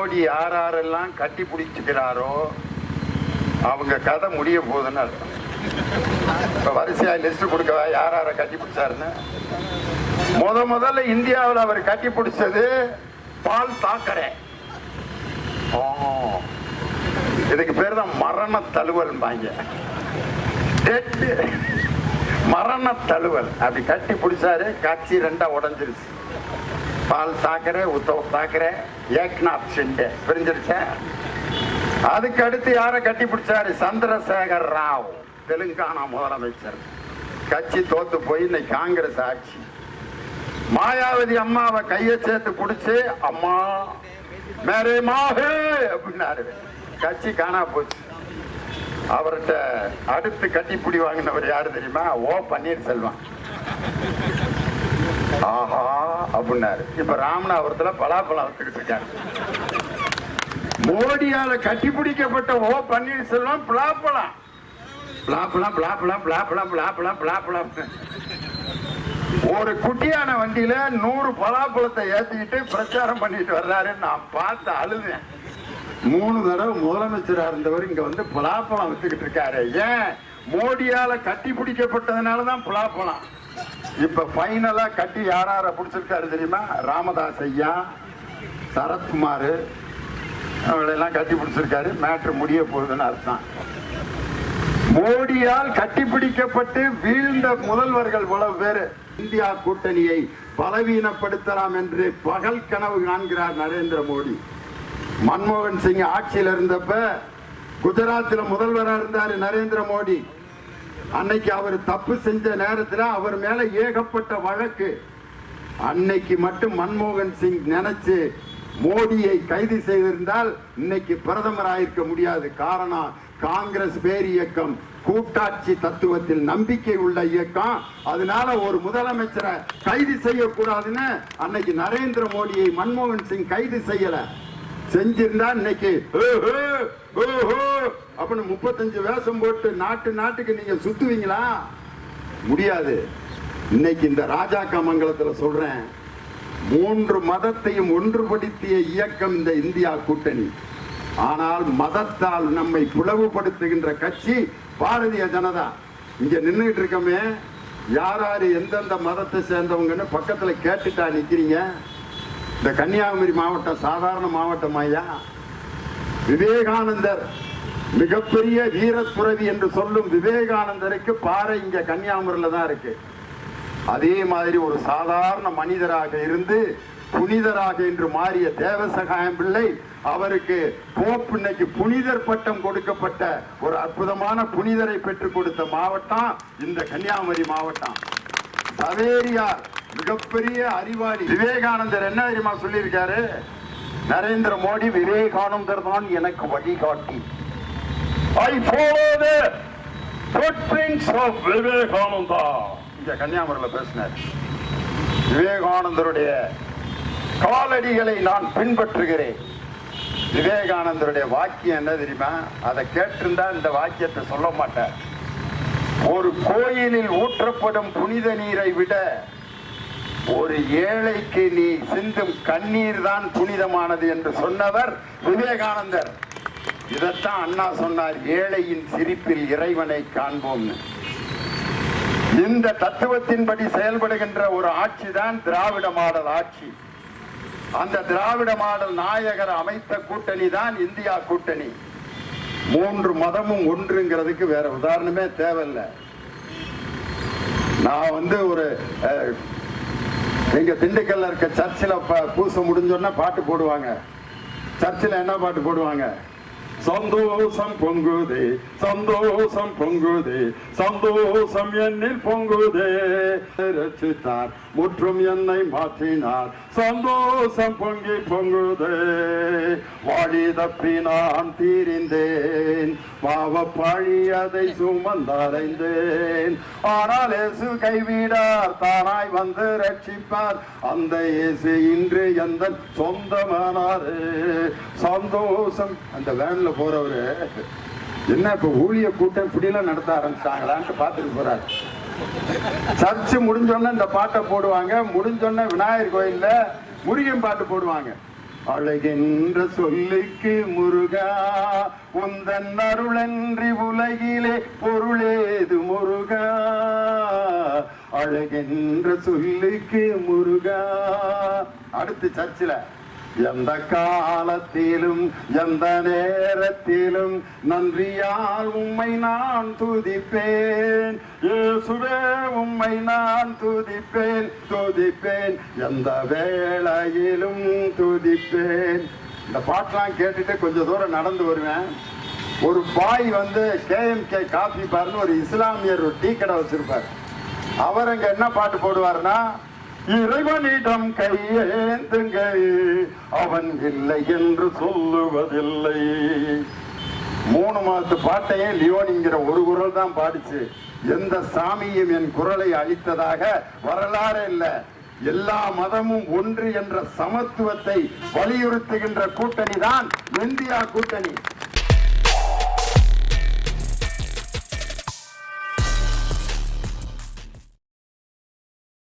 மோடி யார் யாரெல்லாம் கட்டி பிடிச்சிக்கிறாரோ அவங்க கதை முடிய போகுதுன்னு அர்த்தம். இப்ப வரிசையா லிஸ்ட் கொடுக்கவா யார் யாரை கட்டி பிடிச்சாருன்னு? முத முதல்ல இந்தியாவில் அவர் கட்டி பிடிச்சது பால் தாக்கரே. இதுக்கு பேர் தான் மரண தழுவல் மரண தழுவல். அப்படி கட்டி பிடிச்சாரு கட்சி ரெண்டா உடஞ்சிருச்சு. பால் தாக்கரே உத்தவ் தாக்கரே. ஏக்நாத் ஷிண்டே பிரிஞ்சிருச்சா? அதுக்கு அடுத்து யாரை கட்டி பிடிச்சாரு? சந்திரசேகர் ராவ் தெலுங்கானா முதலமைச்சர். கட்சி தோத்து போய் இன்னைக்கு காங்கிரஸ் ஆட்சி. மாயாவதி அம்மாவை கையை சேர்த்து பிடிச்சி அம்மா மேரே மாஹே! அப்படின்னாரு. கட்சி காணா போச்சு. அவர்கிட்ட அடுத்து கட்டிப்பிடி வாங்கினவர் யாரு தெரியுமா? ஓ பன்னீர்செல்வம். ஆஹா அப்படின்னாரு. இப்ப ராமநாதபுரத்துல பலாப்பழம் வச்சுக்கிட்டு இருக்காரு. மோடியால கட்டிப்பிடிக்கப்பட்ட ஓ பன்னீர்செல்வம் பலாப்பழம். பலாப்பழம் பலாப்பழம் பிளாப்பலாம் பலாப்பழம் பலாப்பழம். ஒரு குட்டியான வண்டியில நூறு பலாப்பழத்தை ஏத்திக்கிட்டு பிரச்சாரம் பண்ணிட்டு வர்றாரு. நான் பார்த்து அழுதேன். மூணு தடவை முதலமைச்சரா இருந்தவர் இங்க வந்து பலாப்பழம் வித்துக்கிட்டு இருக்காரு. ஏன்? மோடியால கட்டி பிடிக்கப்பட்டதுனாலதான் பலாப்பழம். இப்ப ஃபைனலா கட்டி யார் யார பிடிச்சிருக்காரு தெரியுமா? ராமதாஸ் ஐயா சரத்குமார் அவங்களெல்லாம் கட்டி பிடிச்சிருக்காரு. மேட்ரு முடிய போகுதுன்னு அர்த்தம். மோடியால் கட்டிப்பிடிக்கப்பட்டு வீழ்ந்த முதல்வர்கள் இவ்வளவு பேரு. இந்தியா கூட்டணியை பலவீனப்படுத்தலாம் என்று பகல் கனவு காண்கிறார் நரேந்திர மோடி. மன்மோகன் சிங் ஆட்சியில் இருந்தப்ப குஜராத்தில் முதல்வராக இருந்தார் நரேந்திர மோடி. அன்னைக்கு அவர் தப்பு செஞ்ச நேரத்தில் அவர் மேல ஏகப்பட்ட வழக்கு. அன்னைக்கு மட்டும் மன்மோகன் சிங் நினைச்சு மோடியை கைது செய்திருந்தால் இன்னைக்கு பிரதமர் ஆயிருக்க முடியாது. காரணம் காங்கிரஸ் பேர் இயக்கம் கூட்டாட்சி தத்துவத்தில் நம்பிக்கை உள்ள இயக்கம். அதனால ஒரு முதலமைச்சரை கைது செய்யக்கூடாதுன்னு அன்னைக்கு நரேந்திர மோடியை மன்மோகன் சிங் கைது செய்யல. செஞ்சிருந்தா இன்னைக்கு அப்படின்னு முப்பத்தஞ்சு வேஷம் போட்டு நாட்டு நாட்டுக்கு நீங்க சுத்துவீங்களா? முடியாது. இன்னைக்கு இந்த ராஜா மங்கலத்துல சொல்றேன் மூன்று மதத்தையும் ஒன்றுபடுத்திய இயக்கம் இந்த இந்தியா கூட்டணி. ஆனால் மதத்தால் நம்மை பிளவுபடுத்துகின்ற கட்சி பாரதிய ஜனதா. இங்க நின்றுட்டு இருக்கமே யார் யாரு எந்தெந்த மதத்தை சேர்ந்தவங்கன்னு பக்கத்துல கேட்டுட்டா நிக்கிறீங்க? இந்த கன்னியாகுமரி மாவட்டம் சாதாரண மாவட்டம் ஐயா. விவேகானந்தர் மிகப்பெரிய வீரத்துறவி என்று சொல்லும் விவேகானந்தருக்கு பாறை இங்க கன்னியாகுமரியில தான் இருக்கு. அதே மாதிரி ஒரு சாதாரண மனிதராக இருந்து புனிதராக என்று மாறிய தேவசகாயம் பிள்ளை அவருக்கு போப் இன்னைக்கு புனிதர் பட்டம் கொடுக்கப்பட்ட ஒரு அற்புதமான புனிதரை பெற்றுக் கொடுத்த மாவட்டம் இந்த கன்னியாகுமரி மாவட்டம். சவேரியார் மிகப்பெரிய அறிவாளி விவேகானந்தர் என்ன தெரியுமா சொல்லியிருக்காரு? நரேந்திர மோடி விவேகானந்தர் தான் எனக்கு வழிகாட்டி. I follow the footprints of Vivekananda. இங்க கன்னியாகுமரியில் பேசினார். விவேகானந்தருடைய காலடிகளை நான் பின்பற்றுகிறேன். விவேகானந்தருடைய வாக்கியம் என்ன தெரியுமா? அதை கேட்டிருந்தா இந்த வாக்கியத்தை சொல்ல மாட்டேன் ஒரு கோயிலில் ஊற்றப்படும் புனித நீரை விட ஒரு ஏழைக்கு நீ சிந்தும் கண்ணீர் தான் புனிதமானது என்று சொன்னவர் விவேகானந்தர். இதைத்தான் அண்ணா சொன்னார் ஏழையின் சிரிப்பில் இறைவனை காண்போம்னு. இந்த தத்துவத்தின்படி செயல்படுகின்ற ஒரு ஆட்சி தான் திராவிட மாடல் ஆட்சி. அந்த திராவிட மாடல் நாயகர் அமைத்த கூட்டணி தான் இந்தியா கூட்டணி. மூன்று மதமும் ஒன்றுங்கிறதுக்கு வேற உதாரணமே தேவையில்லை. நான் வந்து ஒரு எங்க திண்டுக்கல்ல இருக்க சர்ச்சில் பூசை முடிஞ்சோன்னா பாட்டு போடுவாங்க. சர்ச்சில் என்ன பாட்டு போடுவாங்க? சந்தோஷம் பொங்குதே சந்தோஷம் பொங்குதே சந்தோஷம் என்னில் பொங்குதே. ரசித்தார் முற்றும் என்னை மாற்றினார். சந்தோஷம் பொங்கி பொங்குதே. வாழி தப்பி நான் தீரிந்தேன். பாவ பழி அதை சுமந்தடைந்தேன். ஆனால் இயேசு கைவிடார் தானாய் வந்து ரட்சிப்பார். அந்த இயேசு இன்று எந்த சொந்தமானாரு. சந்தோஷம். அந்த வேன்ல போறவரு என்ன இப்ப ஊழிய கூட்டம் இப்படிலாம் நடத்த ஆரம்பிச்சாங்களான்ட்டு பார்த்துட்டு போறாரு. சர்ச்சு முடிஞ்சோடனே இந்த பாட்டை போடுவாங்க. முடிஞ்சோடனே விநாயகர் கோயில்ல முருகன் பாட்டு போடுவாங்க. அழகென்ற சொல்லுக்கு முருகா உந்தன் அருளன்றி உலகிலே பொருளேது முருகா. அழகென்ற சொல்லுக்கு முருகா. அடுத்து சர்ச்சில் எந்த காலத்திலும் எந்த நேரத்திலும் நன்றியால் உம்மை நான் துதிப்பேன். இயேசுவே உம்மை நான் துதிப்பேன் துதிப்பேன். எந்த வேளையிலும் துதிப்பேன். இந்த பாட்டெல்லாம் கேட்டுட்டு கொஞ்சம் தூரம் நடந்து வருவேன். ஒரு பாய் வந்து கேஎம்கே காஃபி பார்னு ஒரு இஸ்லாமியர் ஒரு டீ கடை வச்சிருப்பார். அவர் அங்க என்ன பாட்டு போடுவார்னா இறைவனிடம் கையேந்துங்கள். அவன் இல்லை என்று சொல்லுவதில்லை. மூணு மாசத்து பாட்டையே லியோனிங்கிற ஒரு குரல் தான் பாடிச்சு. எந்த சாமியும் என் குரலை அழித்ததாக வரலாறு இல்லை. எல்லா மதமும் ஒன்று என்ற சமத்துவத்தை வலியுறுத்துகின்ற கூட்டணி தான் இந்தியா கூட்டணி.